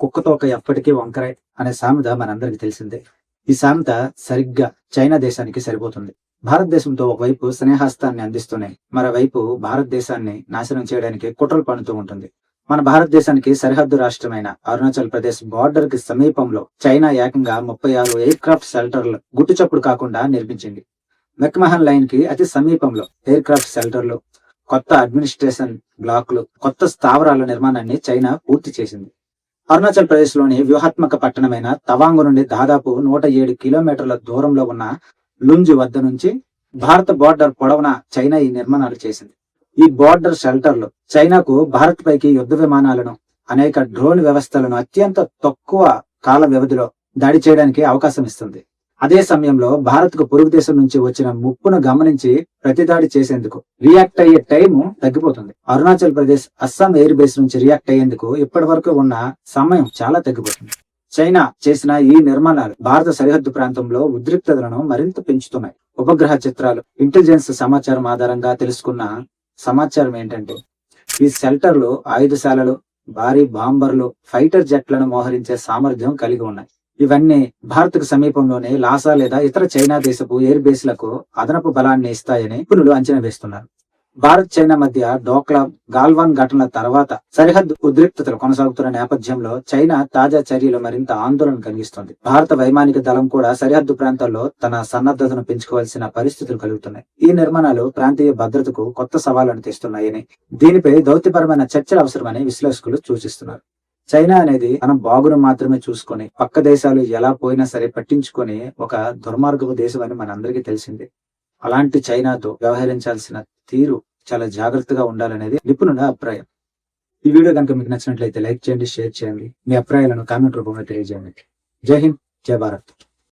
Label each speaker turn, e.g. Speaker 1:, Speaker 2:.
Speaker 1: కుక్కతోక ఎప్పటికీ వంకరే అనే సామెత మనందరికీ తెలిసిందే. ఈ సామెత సరిగ్గా చైనా దేశానికి సరిపోతుంది. భారతదేశంతో ఒకవైపు స్నేహాస్తాన్ని అందిస్తూనే మరోవైపు భారతదేశాన్ని నాశనం చేయడానికి కుట్రలు పన్నుతూ ఉంటుంది. మన భారతదేశానికి సరిహద్దు రాష్ట్రమైన అరుణాచల్ ప్రదేశ్ బార్డర్కి సమీపంలో చైనా ఏకంగా ముప్పై ఆరు ఎయిర్ క్రాఫ్ట్ షెల్టర్లు గుట్టుచప్పుడు కాకుండా నిర్మించింది. మెక్మహన్ లైన్కి అతి సమీపంలో ఎయిర్ క్రాఫ్ట్ షెల్టర్లు కొత్త అడ్మినిస్ట్రేషన్ బ్లాక్లు కొత్త స్థావరాల నిర్మాణాన్ని చైనా పూర్తి చేసింది. అరుణాచల్ ప్రదేశ్లోని వ్యూహాత్మక పట్టణమైన తవాంగ్ నుండి దాదాపు నూట ఏడు కిలోమీటర్ల దూరంలో ఉన్న లుంజ్ వద్ద నుంచి భారత బార్డర్ పొడవున చైనా ఈ నిర్మాణాలు చేసింది. ఈ బార్డర్ షెల్టర్లు చైనాకు భారత్ పైకి యుద్ధ విమానాలను అనేక డ్రోన్ వ్యవస్థలను అత్యంత తక్కువ కాల వ్యవధిలో దాడి చేయడానికి అవకాశం ఇస్తుంది. అదే సమయంలో భారత్కు పొరుగు దేశం నుంచి వచ్చిన ముప్పును గమనించి ప్రతిదాడి చేసేందుకు రియాక్ట్ అయ్యే టైం తగ్గిపోతుంది. అరుణాచల్ ప్రదేశ్ అస్సాం ఎయిర్ బేస్ నుంచి రియాక్ట్ అయ్యేందుకు ఇప్పటి వరకు ఉన్న సమయం చాలా తగ్గిపోతుంది. చైనా చేసిన ఈ నిర్మాణాలు భారత సరిహద్దు ప్రాంతంలో ఉద్రిక్తతలను మరింత పెంచుతున్నాయి. ఉపగ్రహ చిత్రాలు ఇంటెలిజెన్స్ సమాచారం ఆధారంగా తెలుసుకున్న సమాచారం ఏంటంటే ఈ షెల్టర్లు ఆయుధశాలలు భారీ బాంబర్లు ఫైటర్ జెట్లను మోహరించే సామర్థ్యం కలిగి ఉన్నాయి. ఇవన్నీ భారత్కు సమీపంలోనే లాసా లేదా ఇతర చైనా దేశపు ఎయిర్ బేస్లకు అదనపు బలాన్ని ఇస్తాయని నిపుణులు అంచనా వేస్తున్నారు. భారత్ చైనా మధ్య డోక్లా గాల్వాన్ ఘటనల తర్వాత సరిహద్దు ఉద్రిక్తతలు కొనసాగుతున్న నేపథ్యంలో చైనా తాజా చర్యలు మరింత ఆందోళన కలిగిస్తుంది. భారత వైమానిక దళం కూడా సరిహద్దు ప్రాంతాల్లో తన సన్నద్ధతను పెంచుకోవాల్సిన పరిస్థితులు కలుగుతున్నాయి. ఈ నిర్మాణాలు ప్రాంతీయ భద్రతకు కొత్త సవాళ్ళను తెస్తున్నాయని దీనిపై దౌత్యపరమైన చర్చలు అవసరమని విశ్లేషకులు సూచిస్తున్నారు. చైనా అనేది తన బాగును మాత్రమే చూసుకొని పక్క దేశాలు ఎలా పోయినా సరే పట్టించుకొని ఒక దుర్మార్గపు దేశం అని మనందరికీ తెలిసిందే. అలాంటి చైనాతో వ్యవహరించాల్సిన తీరు చాలా జాగ్రత్తగా ఉండాలనేది నిపుణుల అభిప్రాయం. ఈ వీడియో కనుక మీకు నచ్చినట్లయితే లైక్ చేయండి షేర్ చేయండి. మీ అభిప్రాయాలను కామెంట్ రూపంలో తెలియజేయండి. జై హింద్ జై భారత్.